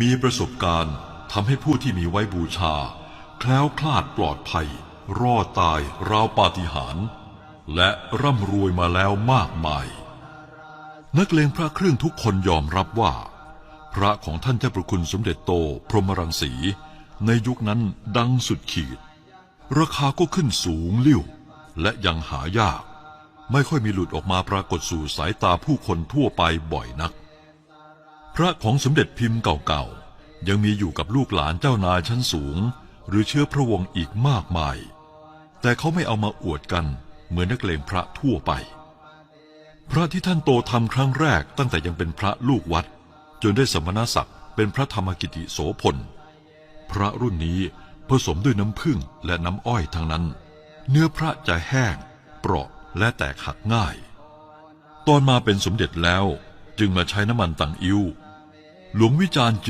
มีประสบการณ์ทำให้ผู้ที่มีไว้บูชา แคล้วคลาดปลอดภัย รอดตายราวปาฏิหาริย์และร่ำรวยมาแล้วมากมาย นักเลงพระเครื่องทุกคนยอมรับว่า พระของท่านเจ้าประคุณสมเด็จโตพรหมรังสี ในยุคนั้นดังสุดขีด ราคาก็ขึ้นสูงลิ่ว และยังหายาก ไม่ค่อยมีหลุดออกมาปรากฏสู่สายตาผู้คนทั่วไปบ่อยนัก พระของสมเด็จพิมพ์เก่าๆ ยังมีอยู่กับลูกหลานเจ้านายชั้นสูง หรือเชื้อพระวงศ์อีกมากมาย แต่เขาไม่เอามาอวดกันเหมือนนักเลงพระทั่วไป พระที่ท่านโตทำครั้งแรกตั้งแต่ยังเป็นพระลูกวัด จนได้สมณศักดิ์เป็นพระธรรมกิติโสพล พระรุ่นนี้ผสมด้วยน้ำผึ้งและน้ำอ้อยทั้งนั้น เนื้อพระจะแห้ง เปราะและแตกหักง่าย ตอนมาเป็นสมเด็จแล้ว จึงมาใช้น้ำมันต่างอิ้วหลวงวิจารณ์